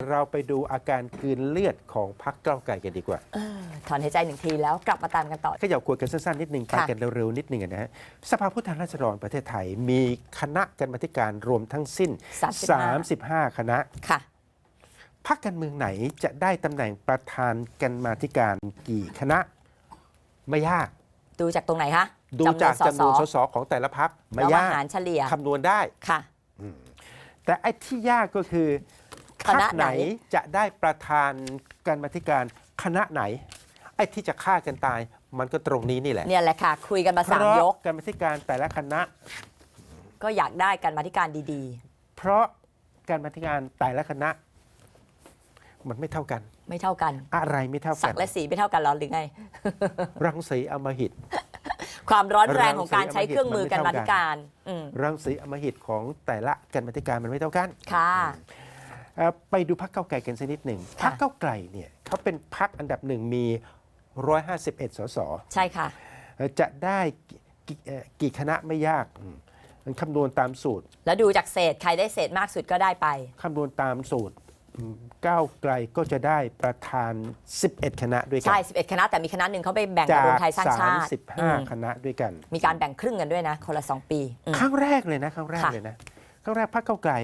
เราไปดูอาการกลืนเลือดของพรรคก้าวไกลกันดีกว่าเออถอนหายใจหนึ่งทีแล้วกลับมาตามกันต่อขยับคุยกันสั้นๆนิดหนึ่งไปค่ะกันเร็วๆนิดหนึ่งนะฮะสภาผู้แทนราษฎรประเทศไทยมีคณะกรรมาธิการรวมทั้งสิ้น 35 คณะค่ะพรรคการเมืองไหนจะได้ตำแหน่งประธานกรรมาธิการกี่คณะไม่ยาก ดูจากตรงไหนคะดูจากจำนวนสสสของแต่ละพรรคไม่แล้วยากหารเฉลี่ยคำนวณได้ค่ะแต่ไอ้ที่ยากก็คือพร ครณะคไหไหนนจะได้ประธานกรรมาธิการคณะไหน ไอ้ที่จะฆ่ากันตายมันก็ตรงนี้นี่แหละเนี่ยแหละค่ะ คุยกันมาเพสามราะยกกรรมาธิการแต่ละคณะ ก็อยากได้กันมาธิการดีเพราะการมาธิการแต่ละคณะ มันไม่เท่ากันๆไม่เท่ากัน อะไรไม่เท่าสักักนและสีไม่เท่ากันเหรอหรือไง รังสีอำมหิตความร้อนแรงของการใช้เครื่องมือกันมันมาไม่ธิเท่ากันการอืมรังสีอำมหิตของแต่ละกรรมาธิการมันไม่เท่ากันค่ะเอ่อ ไปดูพรรคเก้าวไกลกันสักนิดหนึ่งพรค่ะรคเก้าวไกลเนี่ยเขาเป็นพรรคอันดับหนึ่งมี 151 สส ใช่ค่ะเอ่อจะได้กี่เอ่อกี่คณะไม่ยากอืมมันคำนวณตามสูตร แล้วดูจากเศษ ใครได้เศษมากสุดก็ได้ไป คำนวณตามสูตรอืมก้าวไกลก็จะได้ประธาน 11 คณะด้วยกัใช่ 11 คณะ แต่มีคณะหนึ่งเขาไปแบ่งกับจากรวมไทยสร้างชาติอืม35 คณะด้วยกัน มีการแบ่งครึ่งกันด้วยนะ คนละ 2 ปีอืมครั้งแรกเลยนะ ครั้งแรกค่ะเลยนะ ครั้งแรกพรรคเก้าวไกล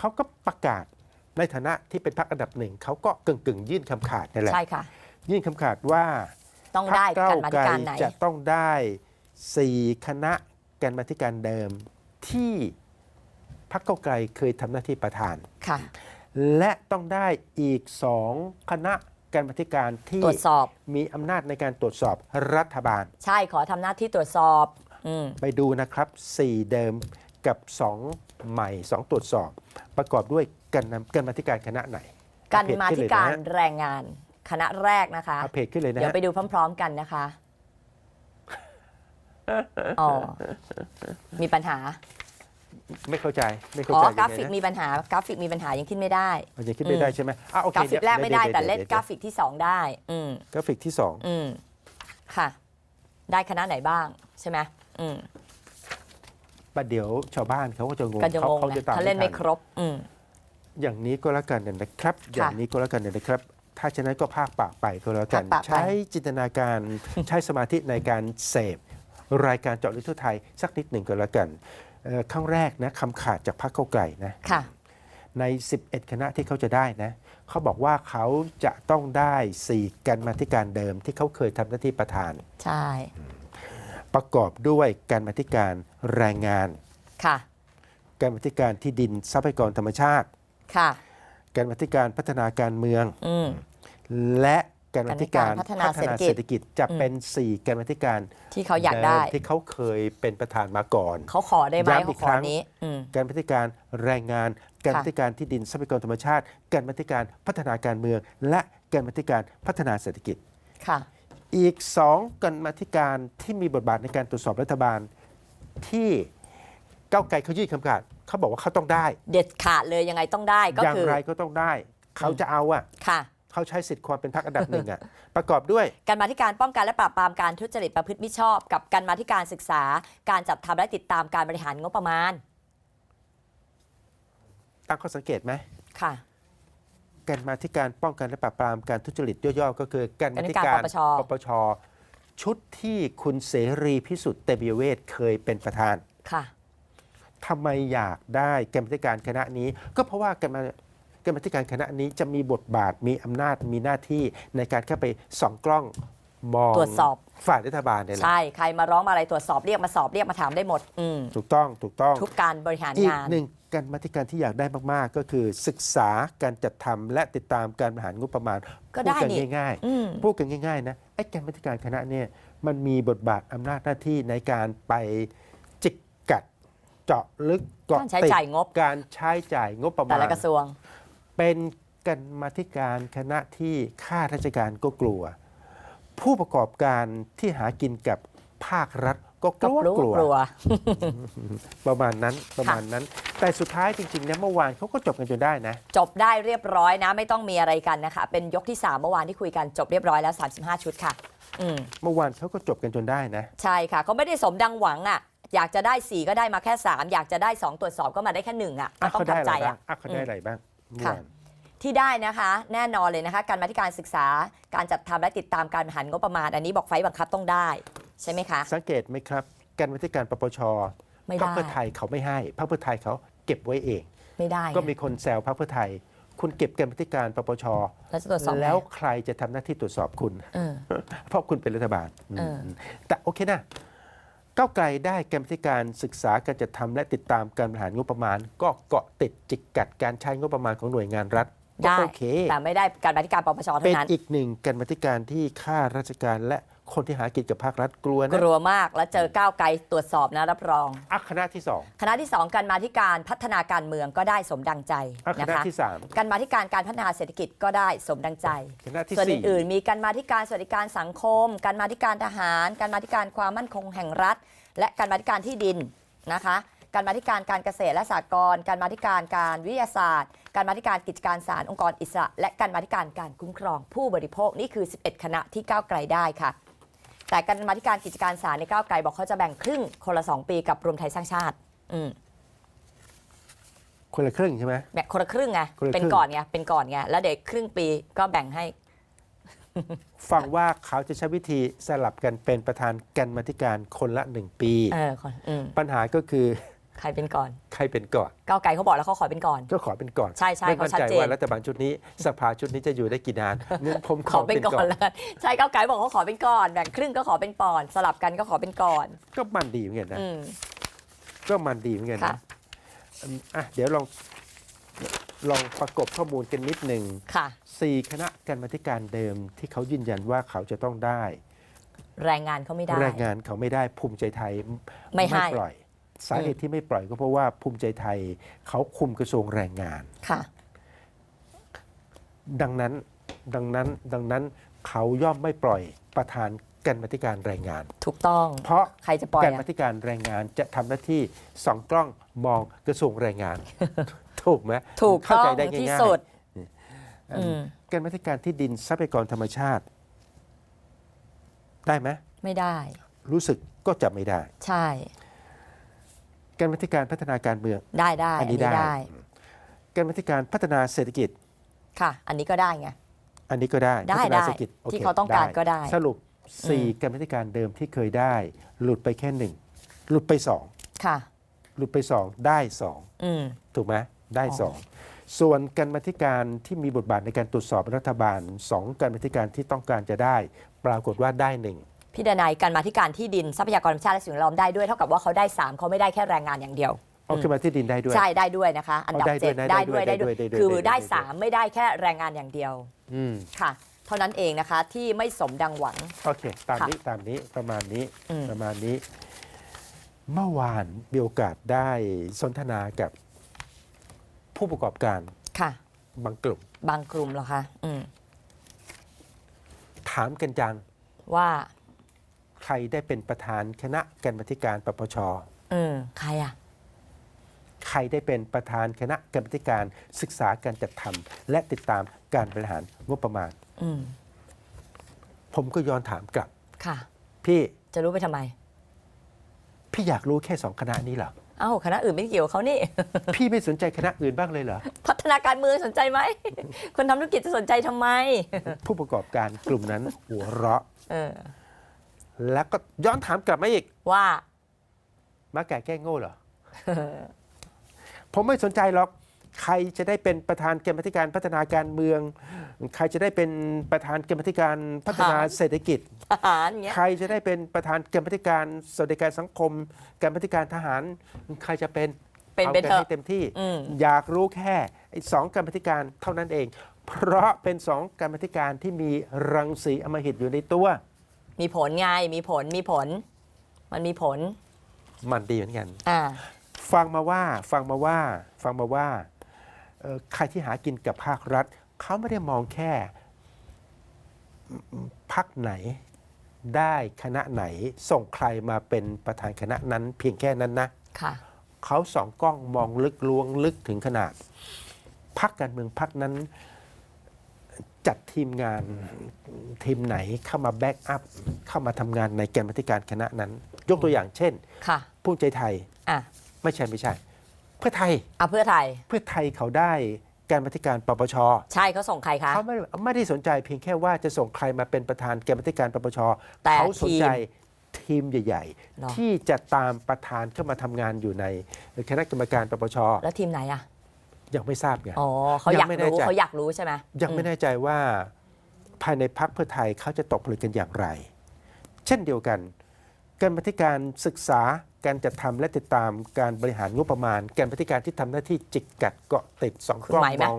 เขาก็ประกาศในฐานะที่เป็นพรรคอันดับหนึ่งเขาก็กึ่งกึ่งๆยื่นคำขาดนั่นแหละใช่ค่ะ ยื่นคำขาดว่าต้องพรรได้คก้ากันวมาไกธิลการไหนจะต้องได้4คณะกันมาธิการเดิมที่พรรคเก้าวไกลเคยทำหน้าที่ประธานค่ะและต้องได้อีกสองคณะกรรมาธิการที่ตรวจสอบมีอำนาจในการตรวจสอบรัฐบาล ใช่ขอทำหน้าที่ตรวจสอบอืมไปดูนะครับ4เดิม กับ 2 ใหม่ 2 ตรวจสอบ ประกอบด้วยกันนำกรรมาธิการคณะไหนกันเอเพจมาขึ้นธิเลยการนะฮะแรงงานคณะแรกนะคะเอาเพจขึ้นเลยนะเดี๋ยวฮะไปดูพร้อม ๆ กันนะคะอ๋อมีปัญหา ไม่เข้าใจไม่เข้าอ๋อใจกรายังไงฟิกนะมีปัญหากราฟิกมีปัญหายังขึ้นไม่ได้มันจะขึ้นไม่ได้ใช่ไหมอะโอเคกราฟิกแรกไม่ได้ดี๋ยวแต่เล่นดี๋ยวกราฟิกที่2ได้ อืมกราฟิกที่อืมค่ะ ได้คณะไหนบ้างใช่ไหมอืม2 ประเดี๋ยวชาวบ้านเขาก็จะงงก็จะงงเขานะจะตามถ้าเล่นไม่ทัครบอืมอย่างนี้ก็แล้วกันนะครับ อย่างนี้ก็แล้วกันนะครับ ถ้าฉะนั้นก็ภาคปากไปก็แล้วกันภาคปากไปใช้จินตนาการใช้สมาธิในการเสพรายการเจาะลึกทั่วไทยสักนิดหนึ่งก็แล้วกันเอ่อครั้งแรกนะคำขาดจากพรรคเก้าวไกลนะค่ะใน 11 คณะที่เขาจะได้นะเขาบอกว่าเขาจะต้องได้ 4 กันมาธิการเดิมที่เขาเคยทำหน้าที่ประธาน ใช่ ประกอบด้วยการมาธิการแรงงาน ค่ะ การมาธิการที่ดินทรัพยากรธรรมชาติ ค่ะ การมาธิการพัฒนาการเมือง อืม และการมาธิการการพัฒนาเศรษฐกิจเศรษฐกิจจะเป็น 4 การมาธิการที่เขาอยากได้ เมที่เขาเคยเป็นประธานมาก่อน เขาขอได้ไหมย้ำอีเขากขครั้องนี้ อืม การมาธิการแรงงาน การมาธิการที่ดินทรัพยากรธรรมชาติ การมาธิการพัฒนาการเมือง และการมาธิการพัฒนาเศรษฐกิจ ค่ะ อีกสองการมาธิการที่มีบทบาทในการตรวจสอบรัฐบาล ที่ก้าวไกลเขายื่นคำขาดเขาบอกว่าเขาต้องได้ เด็ดขาดเลยยังไงต้องได้ก็อย่างคือ ไรก็ต้องได้ เขาจะเอาอะค่ะ เขาใช้สิทธิ์ความเป็นพรรคอันดับหนึ่งอะ ประกอบด้วย การมาธิการป้องกันและปราบปรามการทุจริตประพฤติมิชอบ กับการมาธิการศึกษา การจัดทำและติดตามการบริหารงบประมาณตั้งข้อสังเกตไหม ค่ะ การมาที่การป้องกันและปราบปรามการทุจริตย่อๆ ก็คือการมาที่การการปปช ปปชชุดที่คุณเสรีพิสุทธิ์เตมียเวทเคยเป็นประธานค่ะ ทำไมอยากได้กรรมาธิการคณะนี้ ก็เพราะว่ากรรมกรรมาธิการคณะนี้จะมีบทบาทมีอำนาจมีหน้าที่ในการเข้าไปส่องกล้อง มองตรวจสอบ ฝ่ายรัฐบาลเนี่ยแหละใช่ ใครมาร้องมาอะไรตรวจสอบเรียกมาสอบเรียกมาถามได้หมด อืมถูกต้องถูกต้อง ทุกการบริหารอีกงาน หนึ่งการมาธิการที่อยากได้มาก ๆ ก็คือศึกษาการจัดทำและติดตามการบริหารงบประมาณก็ได้พูกันนี่ ง่าย อืม ๆ พูดกันง่าย ๆ นะไอ้การมาธิการคณะเนี่ยมันมีบทบาทอำนาจหน้าที่ในการไปจิกกัดเจาะลึกเกาะการใช้ติดจ่ายงบ การใช้จ่ายงบประแต่มาณละกระทรวง เป็นกันมาธิการคณะที่ข้าราชการก็กลัว ผู้ประกอบการที่หากินกับภาครัฐก็กก็ลัวรู้กลัวกลัว ประมาณนั้นประมาณนั้น แต่สุดท้ายจริงๆนะเมื่อวานเขาก็จบกันจนได้นะ จบได้เรียบร้อยนะ ไม่ต้องมีอะไรกันนะคะ เป็นยกที่ 3 เมื่อวานที่คุยกันจบเรียบร้อยแล้ว 35 ชุดค่ะอืมเมื่อวานเขาก็จบกันจนได้นะ ใช่ค่ะเขาไม่ได้สมดังหวังอะอยากจะได้ 4 ก็ได้มาแค่ 3 อยากจะได้ 2 ตรวจสอบก็มาได้แค่หนึ่งอะก็อะต้องเขาได้ทำอะใจไรบ้าอะงอะเขาได้อะไรบ้างเมื่อค่ะวาน ที่ได้นะคะแน่นอนเลยนะคะการมาธิการศึกษาการจัดทำและติดตามการบริหารงบประมาณ อันนี้บอกไฟล์บังคับต้องได้ ใช่ไหมคะ สังเกตไหมครับ การบัญการปปชไม่พรรได้คเพื่อไทยเขาไม่ให้พรรคเพื่อไทยเขาเก็บไว้เองไม่ได้ก็มีคนแซวพรรคเพื่อไทย คุณเก็บการบัญการปปชแล้วจะตรวจสอบไหมแล้วใครจะทำหน้าที่ตรวจสอบคุณเออเพราะคุณเป็นรัฐบาลเออมแต่โอเคนะก้าวไกลได้กรรมธิการศึกษาการจัดทำและติดตามการบริหารงบประมาณ ก็เกาะติดจิกกัดการใช้งบประมาณของหน่วยงานรัฐก็ ได้ โอเค แต่ไม่ได้การมาธิการปปชเป็เท่านนั้น อีกหนึ่งกรรมธิการที่ข้าราชการและคนที่หากินกับภาครัฐกลัวกนะลัวมากแล้วเจอก้าวไกลตรวจสอบนะรับรองอะคณะที่สองคณะที่ 2 การมาธิการพัฒนาการเมืองก็ได้สมดังใจอะคนะณะคะที่สามการมาธิการการพัฒนาเศรษฐกิจก็ได้สมดังใจ คณะที่ส่วนสี่อื่นๆ มีการมาธิการสวัสดิการสังคม การมาธิการทหาร การมาธิการความมั่นคงแห่งรัฐ และการมาธิการที่ดินนะคะ การมาธิการการเกษตรและสหกรณ์การมาธิการการวิทยาศาสตร์ การมาธิการกิจการศาลองค์กรอิสระ และการมาธิการการคุ้มครองผู้บริโภคนี่คือ 11 คณะที่ก้าวไกลได้ค่ะ แต่การมาธิการกิจการศาลในก้าวไกลบอกเขาจะแบ่งครึ่งคนละ 2 ปีกับรวมไทยสร้างชาติ อืมคนละครึ่งใช่ไหมแบ่งคนละครึ่งไงคนละครึ่ง เป็นก่อนไงเป็นก่อนไงแล้วเด็กครึ่งปีก็แบ่งให้ ฟังว่าเขาจะใช้วิธีสลับกันเป็นประธานกรรมาธิการคนละหนึ่งปี เออคนอืมปัญหาก็คือ ใครเป็นก่อน ใครเป็นก่อนก้าวไกลเขาบอกแล้วเขาขอเป็นก่อน ก็ขอเป็นก่อนใช่ใช่ไม่มั่นเขาชัดใจเจน ว่ารัฐบาลชุดนี้สภาชุดนี้จะอยู่ได้กี่นานงั้นผมขขออเป็เป็นนก่ก่ออนนแล้วกันใช่ก้าวไกลบอกเขาขอเป็นก่อนแบ่งครึ่งก็ขอเป็นก่อนสลับกันก็ขอเป็นก่อน ก็มันดีเหมือนกันนะ อืม ก็มันดีเหมือนกันค่ะ นะอืมอะเดี๋ยวลองลองประกบข้อมูลกันนิดหนึ่งค่ะ สี่คณะกรรมาธิการเดิมที่เขายืนยันว่าเขาจะต้องได้ แรงงานเขาไม่ได้ แรงงานเขาไม่ได้ภูมิใจไทยไม่ให้ ปล่อย สาเหตุที่ไม่ปล่อยก็เพราะว่าภูมิใจไทยเขาคุมกระทรวงแรงงาน ค่ะ ดังนั้นดังนั้นดังนั้นเขาย่อมไม่ปล่อยประธานกรรมาธิการแรงงาน ถูกต้อง เพราะใครจะปล่อยการอะมาธิการแรงงานจะทำหน้าที่สองกล้องมองกระทรวงแรงงาน ถูกไหมถูกเข้าต้อใจงได้ที่ง่ายสุด ๆอืมการมาธิการที่ดินทรัพยากรธรรมชาติ ได้ไหมไม่ได้ รู้สึกก็จะไม่ได้ ใช่ การมาธิการพัฒนาการเมือง ได้ได้อัอันนนี้นี้ได้ได้การมาธิการพัฒนาเศรษฐกิจ ค่ะ อันนี้ก็ได้ไง อันนี้ก็ได้ ได้พัฒนาได้เศรษฐกิจโคที่เขาต้องการก็ได้ สรุปสี่กรรมาธิการเดิมที่เคยได้ หลุดไปแค่หนึ่ง หลุดไปสองค่ะ หลุดไปสองได้สองอืมถูกไหมได้อ๋อสองส่วนการมาธิการที่มีบทบาทในการตรวจสอบรัฐบาลสองการมาธิการที่ต้องการจะได้ ปรากฏว่าได้หนึ่ง พี่ดนายการมาธิการที่ดินทรัพยากรธรรมชาติและสิ่งแวดล้อมได้ด้วยเท่ากับว่าเขาได้สามเขาไม่ได้แค่แรงงานอย่างเดียว เอาขึ้นมาที่ดินได้ด้วย ใช่ได้ด้วยนะคะ อันดับได้ด้วยเจ็ดนะได้ด้วยได้ได้ด้ด้ววยยได้ด้วยคือได้ด้วยได้ได้ด้วยสามไม่ได้แค่แรงงานอย่างเดียวอืมค่ะ เท่านั้นเองนะคะที่ไม่สมดังหวัง โอเค ตามค่ะนี้ตามนี้ประมาณนี้อืม ประมาณนี้ เมื่อวานมีโอกาสได้สนทนากับผู้ประกอบการค่ะ บางกลุ่ม บางกลุ่มเหรอคะอืมถามกันจังว่าใค รได้เป็นประธานคณะกรรมาธิการปปชอืมใครอะ ใครได้เป็นประธานคณะกรรมาธิการศึกษาการจัดทำและติดตามการบริหารงบประมาณ อืม ผมก็ย้อนถามกลับ ค่ะ พี่จะรู้ไปทำไม พี่อยากรู้แค่สองคณะนี้เหรอ เอ้า คณะอื่นไม่เกี่ยวกับเขานี่ พี่ไม่สนใจคณะอื่นบ้างเลยเหรอ พัฒนาการเมืองสนใจไหม คนทำธุรกิจจะสนใจทำไม ผู้ประกอบการกลุ่มนั้นหัวเราะ เออ แล้วก็ย้อนถามกลับมาอีก ว่า มาแก่แก้โง่เหรอ ผมไม่สนใจหรอก ใครจะได้เป็นประธานกรรมาธิการพัฒนาการเมือง ใครจะได้เป็นประธานกรรมาธิการพัฒนาค่ะเศรษฐกิจ ทหารเงี้ย ใครจะได้เป็นประธานกรรมาธิการสวัสดิการสังคมกรรมาธิการทหาร ใครจะเป็นเป็นอาเป็นกัเถอะให้เต็มที่ อืม อยากรู้แค่ไอ้สองกรรมาธิการเท่านั้นเอง เพราะเป็นสองกรรมาธิการที่มีรังสีอำมหิตอยู่ในตัว มีผลไงมีผลมีผล มันมีผล มันดีเหมือนกัน อ่า ฟังมาว่าฟังมาว่าฟังมาว่าเอ่อใครที่หากินกับภาครัฐ เขาไม่ได้มองแค่พักไหน ได้คณะไหนส่งใครมาเป็นประธานคณะนั้น เพียงแค่นั้นนะ ค่ะ เขาสองกล้องมองลึกลวงลึกถึงขนาดพักการเมืองพักนั้น จัดทีมงานทีมไหนเข้ามาแบ็กอัพเข้ามาทำงานในแกรรมาธิการคณะนั้น ยกตัวอย่างเช่นค่ะภูมิใจไทยอะไม่ใช่ไม่ใช่ เพื่อไทยอะเพื่อไทย เพื่อไทยเขาได้การมาธิการปปชใช่เขาส่งใครคะ เขาไม่ไม่ได้สนใจเพียงแค่ว่าจะส่งใครมาเป็นประธานการมาธิการปปชแต่เขาสนใจทีมทีมใหญ่ เหรอ ๆ ที่จะตามประธานเข้ามาทำงานอยู่ในคณะกรรมการปปช แล้วทีมไหนอะ ยังไม่ทราบไง อ๋อเขาอยากยังไม่แน่รู้ใจ เขาอยากรู้ใช่ไหมยังไม่แน่ใจว่าภายในพักเพื่อไทยเขาจะตกผลึกกันอย่างไร เช่นเดียวกันการบัธิการศึกษาการจัดทำและติดตามการบริหารงบประมาณการบัธิการที่ทำหน้าที่จิกกัดเกาะติดสองคุณกล้องหมายไหมมอง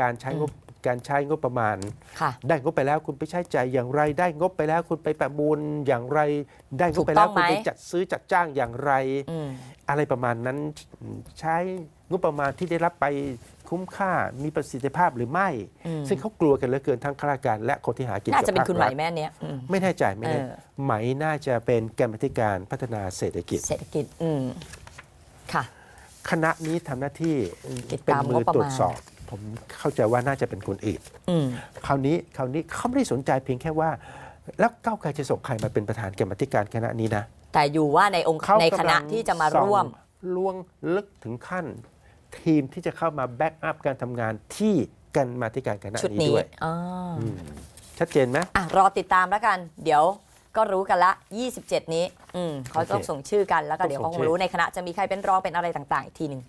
การใช้งบ การใช้งบประมาณ ค่ะ ได้งบไปแล้วคุณไปใช้จ่ายอย่างไร ได้งบไปแล้วคุณไปประมูลอย่างไร ได้งบไปแล้วถูกต้องคุณไปไหมจัดซื้อจัดจ้างอย่างไร อืม อะไรประมาณนั้นใช้งบประมาณที่ได้รับไปคุ้มค่ามีประสิทธิภาพหรือไม่ อืม ซึ่งเขากลัวกันเหลือเกินทั้งข้าราชการและคนที่หากินน่าจะเป็นกับคุณภไหมรัฐแม่เนี้ยอืม ไม่แน่ใจไม่แน่เออ ไหมน่าจะเป็นกรรมาธิการพัฒนาเศรษฐกิจ เศรษฐกิจอืมค่ะ คณะนี้ทำหน้าที่ติดเป็นตามมืงบประมาณ ตรวจสอบ ผมเข้าใจว่าน่าจะเป็นคนอื่นอืมคราวนี้คราวนี้เขาไม่ได้สนใจเพียงแค่ว่า แล้วก้าวไกลจะส่งใครมาเป็นประธานกรรมาธิการคณะนี้นะ แต่อยู่ว่าในองค์เขาในคณะกำลังที่จะมาส่องร่วมล่วงลึกถึงขั้น ทีมที่จะเข้ามาแบ็กอัพการทำงานที่กันมาธิการคณะชุดนี้นี้ด้วยอ่าอืมชัดเจนไหมอะรอติดตามแล้วกัน เดี๋ยวก็รู้กันละ 27 นี้อืมเขาต้องโอเคส่งชื่อกันแล้วก็ต้องเดี๋ยวส่เขางคชื่งอรู้ในคณะจะมีใครเป็นรองเป็นอะไรต่างๆอีกทีหนึ่ง